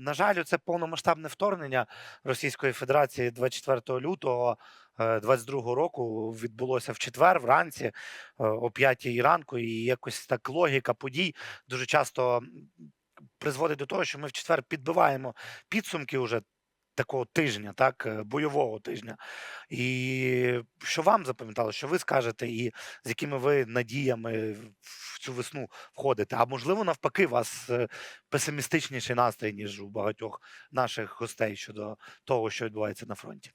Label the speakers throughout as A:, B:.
A: на жаль, це повномасштабне вторгнення Російської Федерації 24 лютого 22 року відбулося в четвер вранці е, о 5 ранку, і якось так логіка подій дуже часто призводить до того, що ми в четвер підбиваємо підсумки уже такого тижня, так, е, бойового тижня. І що вам запам'ятало, що ви скажете, і з якими ви надіями в цю весну входите? А можливо, навпаки, у вас е, песимістичніший настрій, ніж у багатьох наших гостей щодо того, що відбувається на фронті?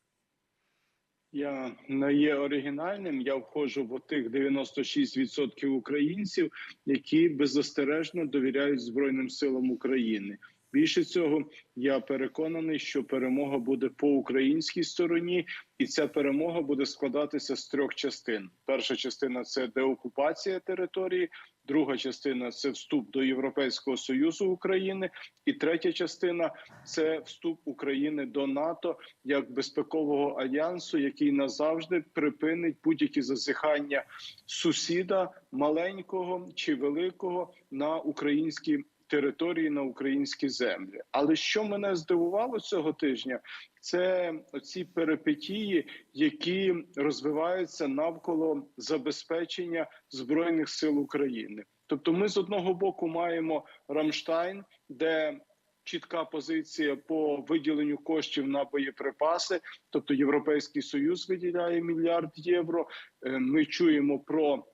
B: Я не є оригінальним. Я входжу в тих 96% українців, які беззастережно довіряють Збройним силам України. Більше цього, я переконаний, що перемога буде по українській стороні, і ця перемога буде складатися з трьох частин. Перша частина це деокупація території, друга частина це вступ до Європейського союзу України, і третя частина це вступ України до НАТО як безпекового альянсу, який назавжди припинить будь-які зазіхання сусіда маленького чи великого на українські території на українські землі. Але що мене здивувало цього тижня, це ці перипетії, які розвиваються навколо забезпечення збройних сил України. Тобто, ми з одного боку маємо Рамштайн, де Чітка позиція по виділенню коштів на боєприпаси, тобто Європейський Союз виділяє мільярд євро. Е, Ми чуємо про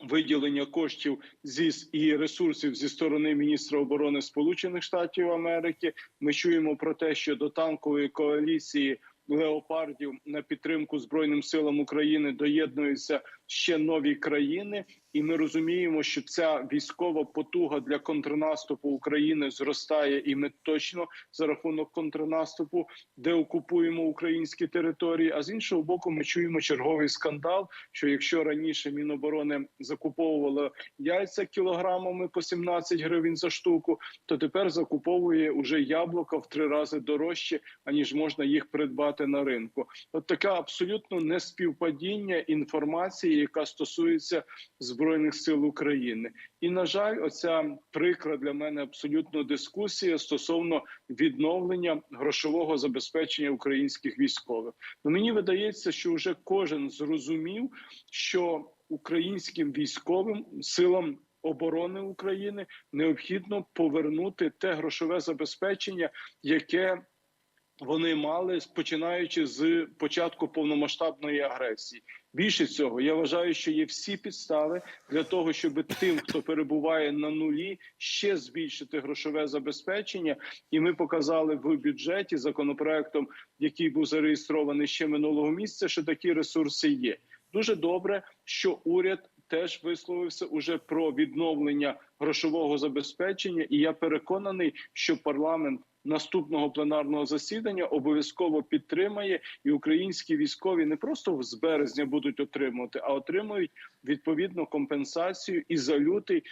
B: виділення коштів зі і ресурсів зі сторони міністра оборони Сполучених Штатів Америки. Ми чуємо про те, що до танкової коаліції леопардів на підтримку збройним силам України доєднуються ще нові країни, і ми розуміємо, що ця військова потуга для контрнаступу України зростає, і ми точно за рахунок контрнаступу де окупуємо українські території. А з іншого боку, ми чуємо черговий скандал. Що якщо раніше Міноборони закуповувало яйця кілограмами по 17 гривень за штуку, то тепер закуповує уже яблука в три рази дорожче, аніж можна їх придбати на ринку. От таке абсолютно неспівпадіння інформації, яка стосується збройних сил України. І на жаль, оця прикра для мене абсолютно дискусія стосовно відновлення грошового забезпечення українських військових. Ну мені видається, що вже кожен зрозумів, що українським військовим силам. Оборони України необхідно повернути те грошове забезпечення, яке вони мали починаючи з початку повномасштабної агресії. Більше цього, я вважаю, що є всі підстави для того, щоб тим, хто перебуває на нулі, ще збільшити грошове забезпечення. І ми показали в бюджеті законопроектом, який був зареєстрований ще минулого місяця, що такі ресурси є. Дуже добре, що уряд. Теж висловився уже про відновлення грошового забезпечення, і я переконаний, що парламент наступного пленарного засідання обов'язково підтримає, і українські військові не просто з березня будуть отримувати, а отримують відповідну компенсацію і за лютий.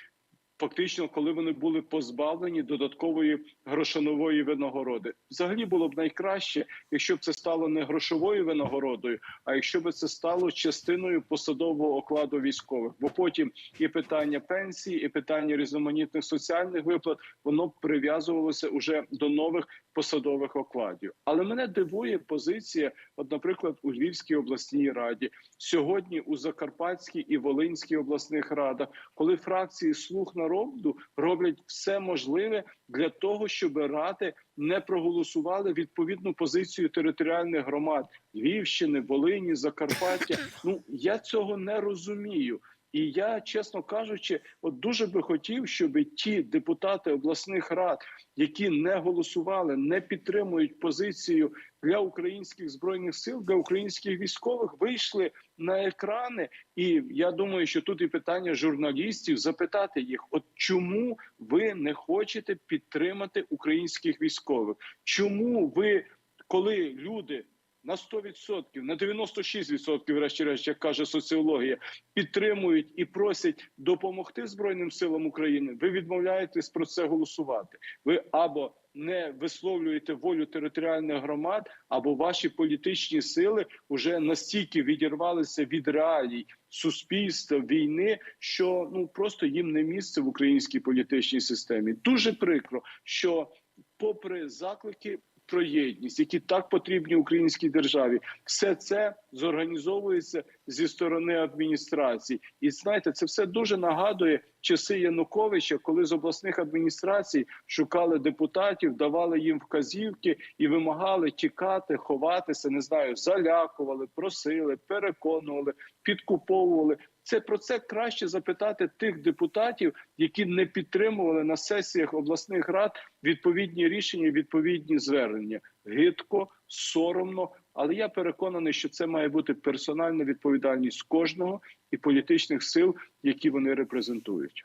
B: Фактично, коли вони були позбавлені додаткової грошової винагороди, взагалі було б найкраще, якщо б це стало не грошовою винагородою, а якщо б це стало частиною посадового окладу військових. Бо потім і питання пенсії, і питання різноманітних соціальних виплат воно прив'язувалося уже до нових посадових окладів. Але мене дивує позиція, от, наприклад, у Львівській обласній раді сьогодні у Закарпатській і Волинській обласних радах, коли фракції слух народу роблять все можливе для того, щоб ради не проголосували відповідну позицію територіальних громад Львівщини, Волині, Закарпаття. Ну я цього не розумію. І я, чесно кажучи, от дуже би хотів, щоб ті депутати обласних рад, які не голосували, не підтримують позицію для українських збройних сил, для українських військових, вийшли на екрани. І я думаю, що тут і питання журналістів запитати їх: от чому ви не хочете підтримати українських військових? Чому ви, коли люди на 100%, на 96%, врешті-решт, як каже соціологія, підтримують і просять допомогти Збройним силам України. Ви відмовляєтесь про це голосувати. Ви або не висловлюєте волю територіальних громад, або ваші політичні сили вже настільки відірвалися від реалій суспільства війни, що ну просто їм не місце в українській політичній системі. Дуже прикро, що попри заклики про єдність, які так потрібні українській державі, все це зорганізовується зі сторони адміністрації. І знаєте, це все дуже нагадує часи Януковича, коли з обласних адміністрацій шукали депутатів, давали їм вказівки і вимагали тікати, ховатися. Не знаю, залякували, просили, переконували, підкуповували. Це про це краще запитати тих депутатів, які не підтримували на сесіях обласних рад відповідні рішення, відповідні звернення. Гидко, соромно. Але я переконаний, що це має бути персональна відповідальність кожного і політичних сил, які вони репрезентують.